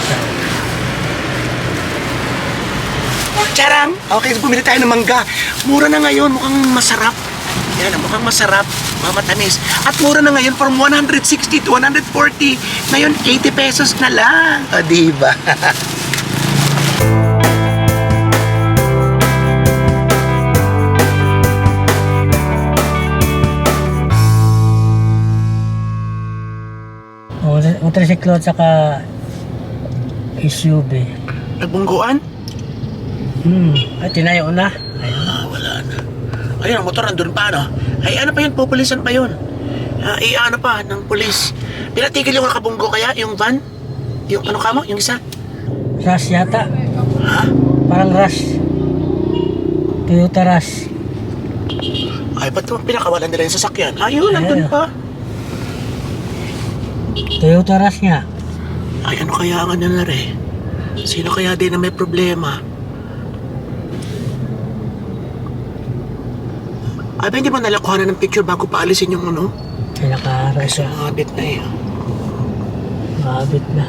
Rizal. Charang! Okay, bumili tayo ng mangga. Mura na ngayon, mukhang masarap. Yan, mukhang masarap, mamatamis. At mura na ngayon from 160 to 140. Ngayon, 80 pesos na lang. O, diba? Motor- Motorsiklo at saka SUV. Nagbungguan? Hmm. Ay, tinayo na. Ah, wala na. Ayun, ang motor nandun pa, no? Ay, ano pa yun? Pupulisan pa yun. Ah, eh, ano pa, ng pulis. Pinatigil yung nakabunggo kaya, yung van? Yung ano ka mo? Yung isa? Rush yata. Ha? Parang Rush. Toyota Rush. Ay, ba't pinakawalan nila yung sasakyan? Ayun, nandun Ayun. pa. Toyota Rush nga. Ay, ano kaya ang nangyari? Sino kaya din na may problema? Ay, ba hindi ba nalakuha na ng picture bago paalisin yung ano? Pinaka-rush Ay, siya. sumabit na eh. Mabit na.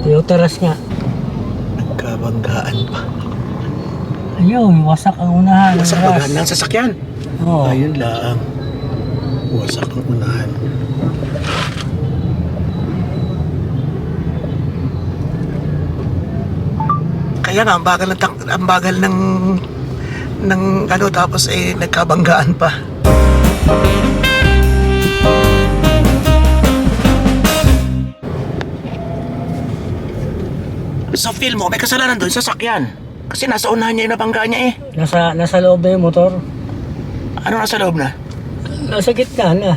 Toyota Rush nga. Nagkabanggaan pa. Ayun, wasak ang unahan. ng Wasak Rush. bagaan ng sasakyan. Oo. Ayun lang. Wasak ang unahan. Nga, ang bagal ng, ang bagal ng, ng ano, tapos eh, nagkabanggaan pa. Sa film mo, may kasalanan doon sa sakyan. Kasi nasa unahan niya yung nabanggaan niya eh. Nasa, nasa loob na yung motor. Ano nasa loob na? Nasa gitna na.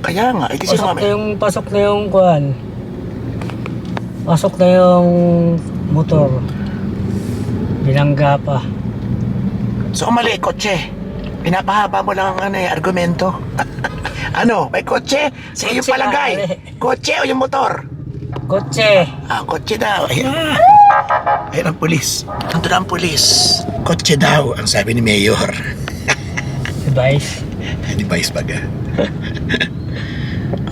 Kaya nga, eh, sino Pasok na yung, pasok na yung kuhan. Pasok na yung motor. Binangga pa. So, mali, kotse. Pinapahaba mo lang ang ano, eh, argumento. ano, may kotse? Sa iyo palagay. eh. Kotse o yung motor? Kotse. Ah, kotse daw. Ayan. Ayan ang pulis. Ando na ang pulis. Kotse daw, ang sabi ni Mayor. Device. Di ba ispaga?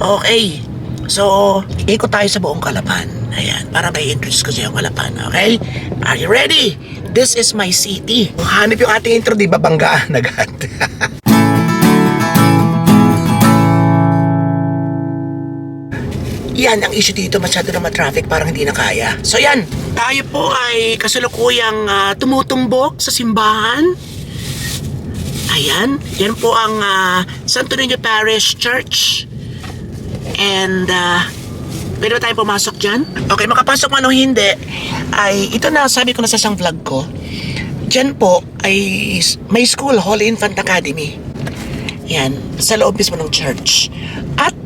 okay. So, ikot tayo sa buong Kalapan. Ayan, para may introduce ko sa yung Kalapan. Okay? Are you ready? This is my city. Hanip yung ating intro, di ba? Banggaan agad. Yan ang issue dito, masyado na matraffic, parang hindi na kaya. So yan, tayo po ay kasalukuyang ah, tumutumbok sa simbahan. Ayan, yan po ang ah, Santo Niño Parish Church. And uh, pwede ba tayo pumasok dyan? Okay, makapasok man o hindi, ay ito na sabi ko na sa isang vlog ko. Dyan po ay may school, Holy Infant Academy. Yan, sa loob mismo ng church. At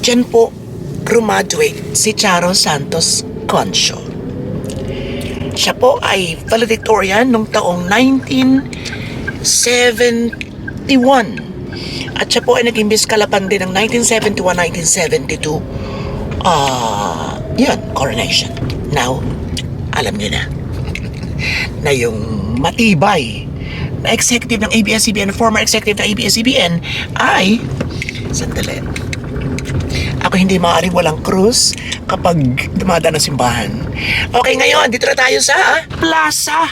dyan po graduate si Charo Santos Concho. Siya po ay valedictorian nung taong 1971. At siya po ay naging Miss Kalapan din ng 1971-1972. Ah, yun, coronation. Now, alam niyo na na yung matibay na executive ng ABS-CBN, former executive ng ABS-CBN ay, sandali, ako hindi maaaring walang krus kapag dumadaan ng simbahan. Okay, ngayon, dito na tayo sa plaza.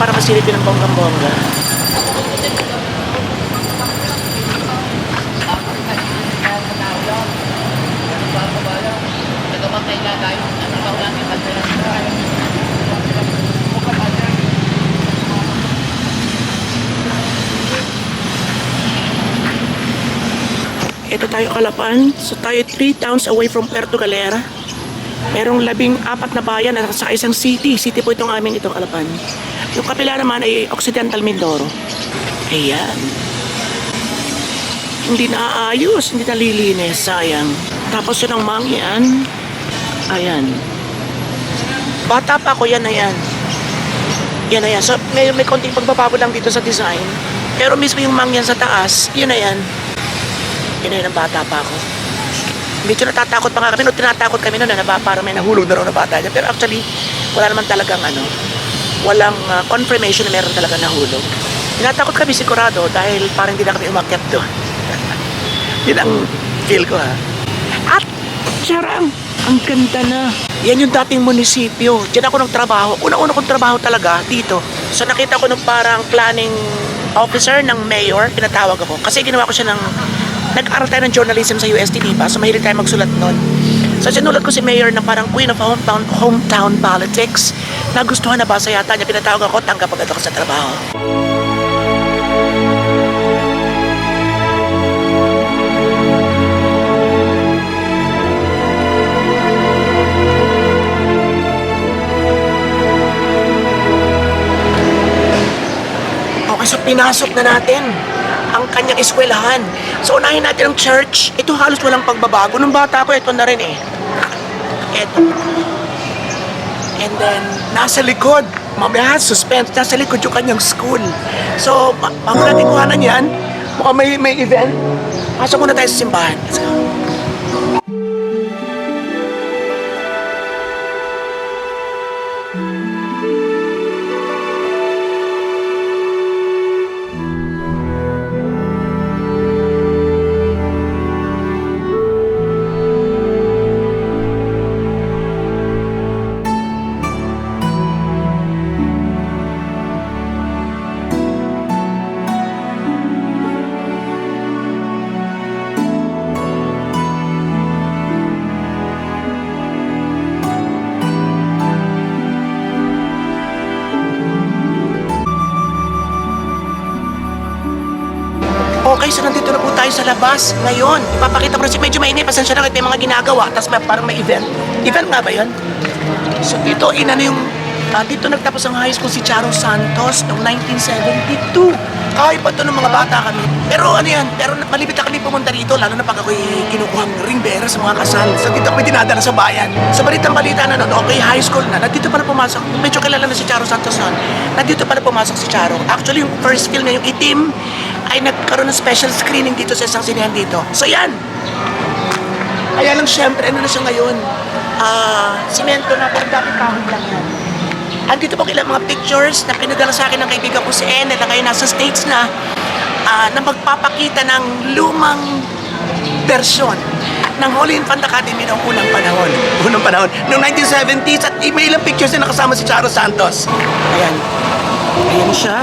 Para masilipin ng bonggang-bongga. Ito tayo Kalapan. So tayo 3 towns away from Puerto Galera. Merong labing apat na bayan at sa isang city. City po itong aming itong Kalapan. Yung kapila naman ay Occidental Mindoro. Ayan. Hindi naaayos, hindi nalilinis, sayang. Tapos yun ang mangyan. Ayan. Bata pa ako, yan na yan. Yan na yan. So, may, may konting pagbabago lang dito sa design. Pero mismo yung mangyan sa taas, yun na yan. Pinoy ng bata pa ako. Medyo natatakot pa nga kami. No, tinatakot kami noon na ba, parang may nahulog na raw na bata dyan. Pero actually, wala naman talagang ano, walang ah, confirmation na meron talaga nahulog. Tinatakot kami sigurado dahil parang hindi na kami umakyat doon. Yun ang feel ko ha. At, charang, ang ganda na. Yan yung dating munisipyo. Diyan ako nagtrabaho. Una-una kong trabaho talaga dito. So nakita ko nung parang planning officer ng mayor, pinatawag ako. Kasi ginawa ko siya ng, nag-aral tayo ng journalism sa UST, di ba? So mahilig tayo magsulat nun. So sinulat ko si mayor na parang queen of hometown, hometown politics. Nagustuhan na basa yata niya. Pinatawag ako, tanggap agad ako sa trabaho. Okay, so pinasok na natin ang kanyang eskwelahan. So unahin natin ang church. Ito halos walang pagbabago. Nung bata ko, ito na rin eh. Ito. And then, nasa likod, mamaya suspense, nasa likod yung kanyang school. So, ma- bago natin kuhanan yan, mukhang may, may event. Pasok muna tayo sa simbahan. Let's go. Okay, so nandito na po tayo sa labas ngayon. Ipapakita ko na si medyo mainit. Pasensya na kahit may mga ginagawa. Tapos may parang may event. Event nga ba yun? So dito, ina na yung... ah, dito nagtapos ang high school si Charo Santos noong 1972. Kahit pa to ng mga bata kami. Pero ano yan, pero malipit na kami pumunta dito, lalo na pag ako'y kinukuhang ring bearer sa mga kasal. So dito kami dinadala sa bayan. Sa balitang balita na noon, okay, high school na, nandito pa na pumasok. Medyo kilala na si Charo Santos noon. Nandito pa na pumasok si Charo. Actually, yung first film na yung itim, ay nagkaroon ng special screening dito sa isang sinehan dito. So yan, kaya lang syempre, ano na siya ngayon? Ah, simento na, pero dati kahoy lang yan. Andito po ilang mga pictures na pinadala sa akin ng kaibigan ko si Enel na ngayon nasa States na ah, na magpapakita ng lumang version ng Holy Infant Academy noong unang panahon. Unang panahon. Noong 1970s at may ilang pictures na nakasama si Charo Santos. Ayan. Ayan siya.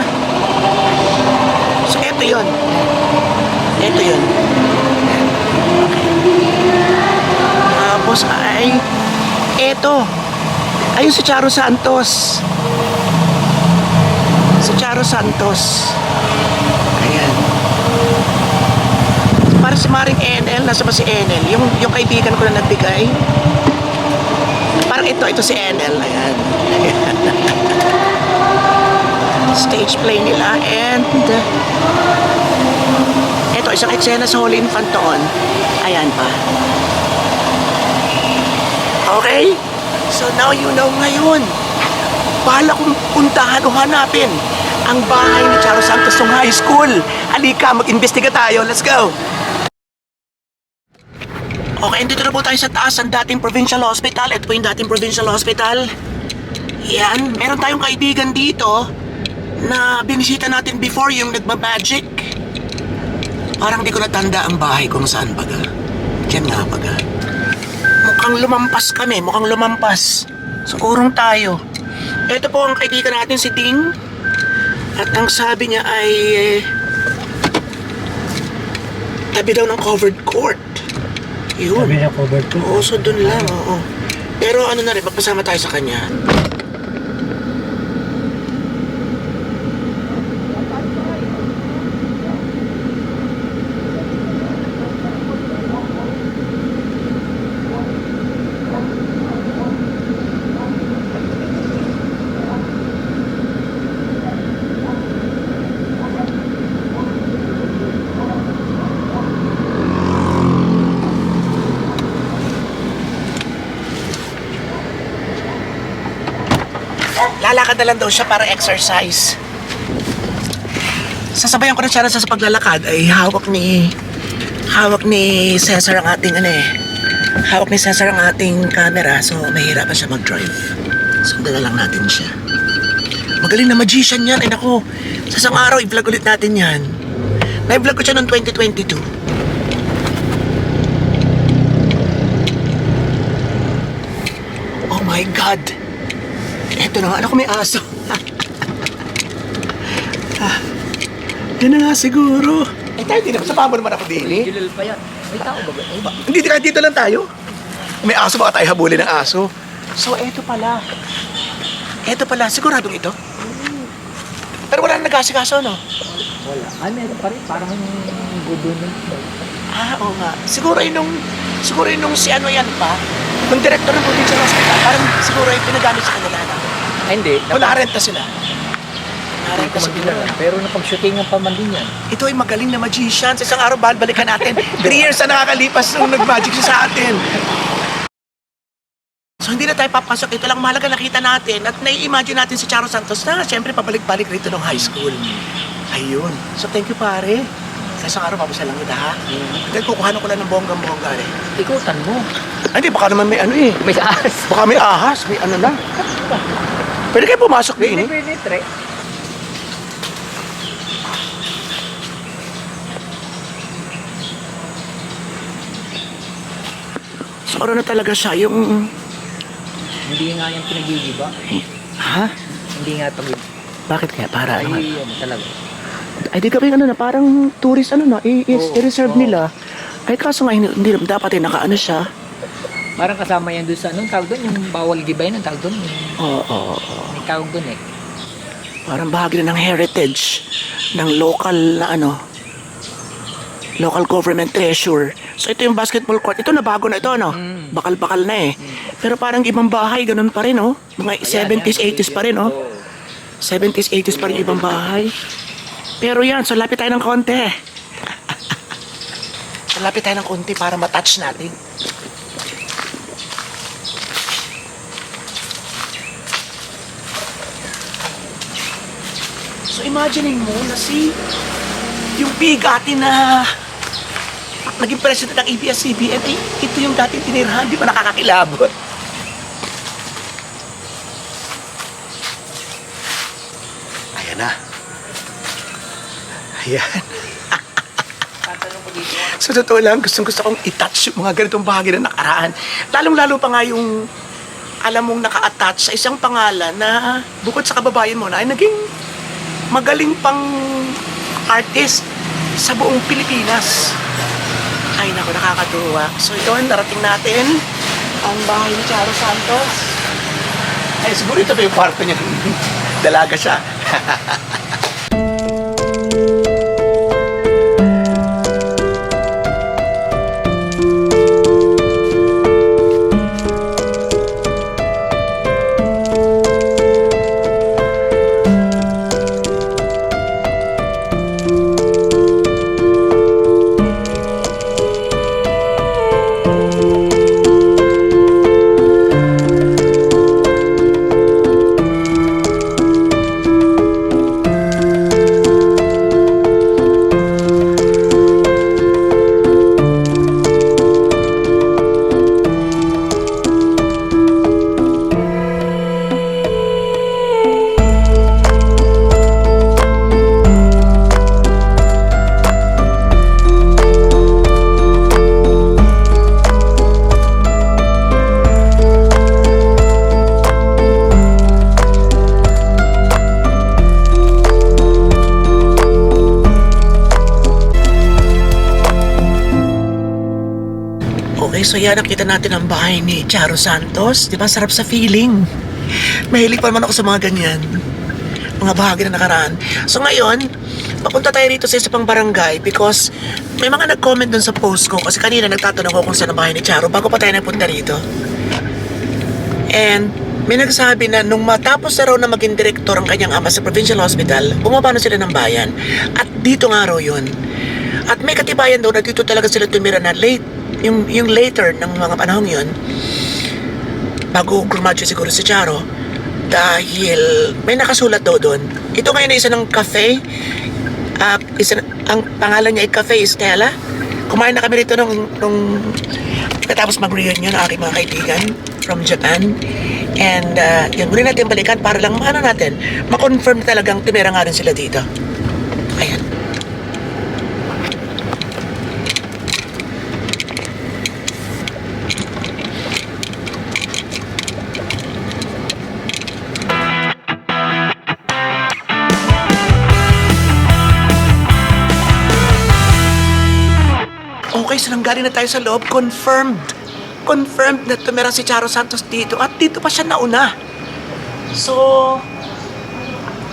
So, eto yun. Eto yun. Tapos ay, eto. Ayun si Charo Santos. Si Charo Santos. Ayan. Para si Maring Enel, nasa ba si Enel? Yung, yung kaibigan ko na nagbigay. Parang ito, ito si Enel. Ayan. Stage play nila and ito, isang eksena sa Holy Infant doon. Ayan pa. Okay? So now you know ngayon. Bahala kong puntahan o hanapin ang bahay ni Charo Santos ng high school. Halika, mag-imbestiga tayo. Let's go! Okay, dito na po tayo sa taas ang dating provincial hospital. Ito po yung dating provincial hospital. Yan, meron tayong kaibigan dito na binisita natin before yung nagma-magic. Parang di ko natanda ang bahay kung saan baga. Diyan nga baga. Mukhang lumampas kami, mukhang lumampas. So, tayo. Ito po ang kaibigan natin si Ding. At ang sabi niya ay... eh, tabi daw ng covered court. Yun. Sabi na cover to. Oo, so dun lang, oo. Pero ano na rin, magpasama tayo sa kanya. Lalakad na lang daw siya para exercise. Sasabayan ko na siya sa paglalakad ay hawak ni hawak ni Cesar ang ating ano eh. Hawak ni Cesar ang ating camera so mahirapan siya mag-drive. Sundan na lang natin siya. Magaling na magician yan. Ay nako, sa isang araw i-vlog ulit natin yan. Na-vlog ko siya noong 2022. Oh my God! Eto na nga, anak ko may aso. ah, yan na nga siguro. Eh tayo, di na, sa pamo naman ako daily. Kilal pa yan. May tao ba? Ay, ba? Hindi, kahit dito lang tayo. May aso, baka tayo habulin ng aso. So, eto pala. Eto pala, siguradong ito. Pero wala na nag-asikaso, no? Wala. Ay, meron pa rin. Parang nun. Ah, oo nga. Siguro yun nung, siguro yun nung si ano yan pa, nung director ng provincial hospital, parang siguro yung pinagamit sa kanila Ay, hindi. O nakarenta sila. Hindi Nakarenta ko sila. magkilala. Pero napag-shootingan pa man din yan. Ito ay magaling na magician. Sa isang araw, balikan natin. Three years na nakakalipas nung nag-magic siya sa atin. So hindi na tayo papasok. Ito lang mahalaga nakita natin at nai-imagine natin si Charo Santos na siyempre pabalik-balik rito ng high school. Ayun. So thank you pare. Sa isang araw, mabasa lang kita ha. Dahil kukuhanan ko lang ng bonggang-bongga eh. Ikutan mo. Ay, Hindi, baka naman may ano eh. May ahas. Baka may ahas, may ano na. Pwede kayo pumasok din Pwede, pwede, tre. So ano na talaga siya, yung... Hindi nga yan pinagigiba. Ha? Hindi nga pag... Bakit kaya? Para Ay, naman. ano talaga. Ay, di kami ano na, parang tourist ano na, i-reserve oo. nila. Ay, kaso nga, hindi, hindi dapat eh, nakaano siya. Parang kasama yan doon sa... Anong tawag doon? Yung bawal gibay ng tawag doon. Oo, oo, oo. May tawag doon eh. Parang bahagi na ng heritage ng local na ano, local government treasure. So ito yung basketball court. Ito na bago na ito, no? Mm. Bakal-bakal na eh. Pero parang ibang bahay, ganun pa rin, oh. Mga 70s, 80s pa rin, oh. 70s, 80s pa rin ibang bahay. Pero yan, so lapit tayo ng konti. so lapit tayo ng konti para matouch natin. Imaginein mo na si yung bigati na naging president ng ABS-CBN, eh, ito yung dating tinirahan, di ba nakakakilabot? Ayan na. Ayan. Sa totoo lang, gustong gusto kong i-touch yung mga ganitong bahagi na nakaraan. Lalong-lalo pa nga yung alam mong naka-attach sa isang pangalan na bukod sa kababayan mo na ay naging magaling pang artist sa buong Pilipinas. Ay naku, nakakatuwa. So yun, narating natin ang bahay ni Charo Santos. Ay, siguro ito pa yung kwarto niya. Dalaga siya. Yan, nakita natin ang bahay ni Charo Santos. Di ba, sarap sa feeling. Mahilig pa naman ako sa mga ganyan. Mga bahagi na nakaraan. So ngayon, papunta tayo rito sa isa pang barangay because may mga nag-comment dun sa post ko kasi kanina nagtatanong ako kung saan ang bahay ni Charo bago pa tayo nagpunta rito. And may nagsabi na nung matapos na raw na maging direktor ang kanyang ama sa provincial hospital, bumaba na sila ng bayan. At dito nga raw yun. At may katibayan daw na dito talaga sila tumira na late, yung, yung later ng mga panahong yun, bago graduate siguro si Charo, dahil may nakasulat daw doon. Ito ngayon ay isa ng cafe, ah, isa, ang pangalan niya ay Cafe Estela. kumain na kami rito nung, nung pagkatapos mag-reunion ng aking mga kaibigan from Japan. And uh, yun, muli natin balikan para lang maano natin, ma-confirm talagang tumira nga rin sila dito. Nanggaling na tayo sa loob, confirmed. Confirmed na tumira si Charo Santos dito at dito pa siya nauna. So,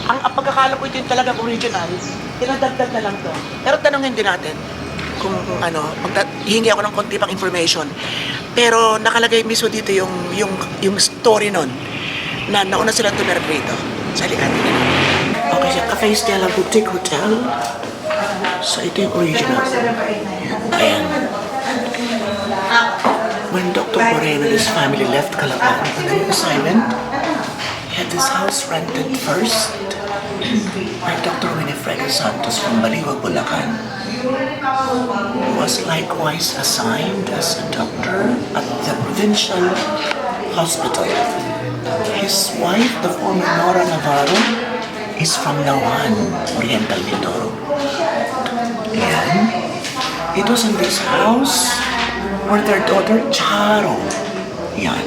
ang, pagkakala ko ito yung talagang original, tinadagdag na lang to. Pero tanongin din natin kung ano, magda- hihingi ako ng konti pang information. Pero nakalagay mismo dito yung, yung, yung story nun na nauna sila tumira dito sa Alicante. Okay, siya, Cafe Stella Boutique Hotel. So, ito yung original. Ayan. When Dr. Moreno and his family left Calapan on a new assignment, he had this house rented first by Dr. Winifredo Santos from Baliwag, Bulacan. He was likewise assigned as a doctor at the provincial hospital. His wife, the former Nora Navarro, is from Nauhan, Oriental Mindoro. And it was in this house where their daughter Charo, yan,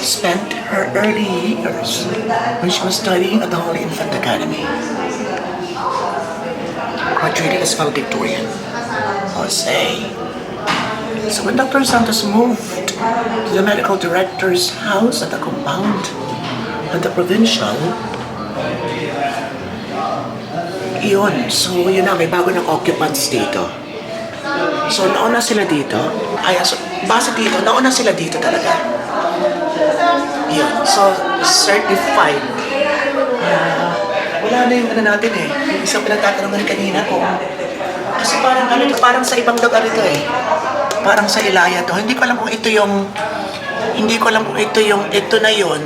spent her early years when she was studying at the Holy Infant Academy. Graduated as valedictorian. Oh, Jose. So when Dr. Santos moved to the medical director's house at the compound at the provincial, yun. So, yun na, may bago ng occupants dito. So, nauna sila dito. Ay, so, base dito, nauna sila dito talaga. Yun. So, certified. Ah, wala na yung ano natin eh. Yung isang pinagtatanungan kanina kung... Kasi parang ano ito, parang sa ibang lugar ito eh. Parang sa Ilaya to. Hindi ko alam kung ito yung... Hindi ko alam kung ito yung... Ito na yun.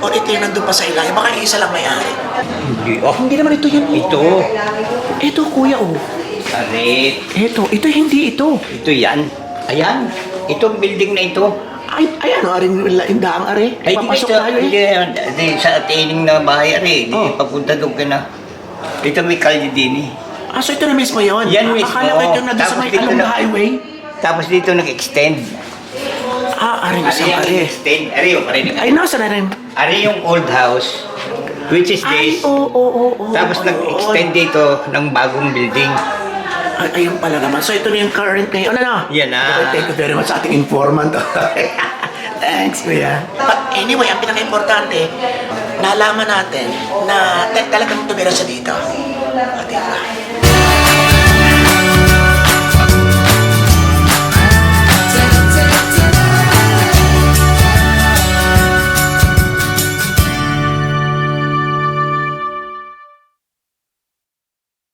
O ito yung nandun pa sa Ilaya. Baka yung isa lang may-ari. Hindi. Oh, Hindi naman ito yun. ito. Ito, kuya, oh. Arit. Ito, ito hindi ito. Ito yan. Ayan. Itong building na ito. Ay, ay ano, aring indaang are. Ay, di Papasok ito. tayo eh. Di, sa ating na bahay, ari. Di, Oh. papunta doon ka na. Ito may kalye din eh. Ah, so ito na mismo yun? Yan mismo. Akala ko ito yung nandun sa Tapos may dito along na- highway. Tapos dito nag-extend. Ah, aring Ari isang ang are. extend. Ari yung parinig. Ay, nasa na rin. Ari yung old house. Which is Ay, this. oo, oo, oo. Tapos oo, nag-extend dito ng bagong building. Ay, ayun pala naman. So ito na yung current ngayon. Ano na? Yan na. Okay, thank you very much sa ating informant. Thanks, kuya. But anyway, ang pinaka-importante, nalaman natin na talagang tumira siya dito. O, diba?